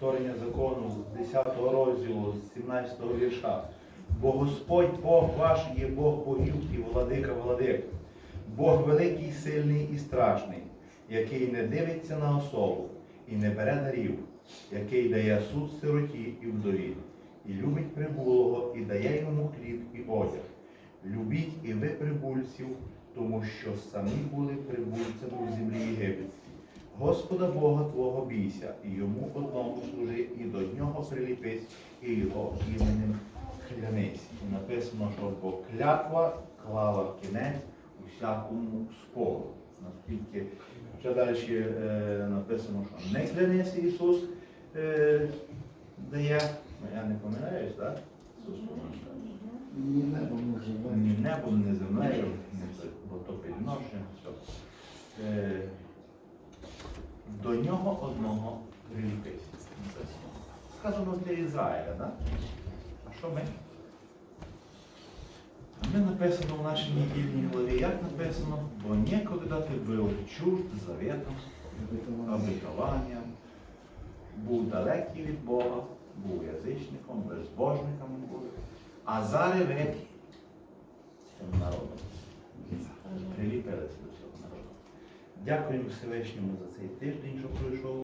повторення закону з 10 розділу, з 17 вірша. Бо Господь Бог ваш є Бог богів і владика владик, Бог великий, сильний і страшний, який не дивиться на особу і не бере дарів, який дає суд сироті і вдові, і любить прибулого, і дає йому хліб і одяг. Любіть і ви прибульців, тому що самі були прибульцями у землі єгипетській. Господа Бога Твого бійся, і йому одному служи, і до нього приліпись, і його іменем клянись. І написано, що бо клятва клала кінець усякому спору. Наскільки ще далі е, написано, що не клянись Ісус е, дає, ну, я не помиляюсь, так? Ісус. Ні небо не живе. Ні землею, ні бо то підношення, все. До нього одного написано. Сказано для Ізраїля, так? А що ми? А ми написано в нашій недільній главі, як написано, бо некогда ти був чужд заветом, обетованням, був далекий від Бога, був язичником, безбожником. А зараз ви цим народом. Дякуємо Всевишньому за цей тиждень, що пройшов.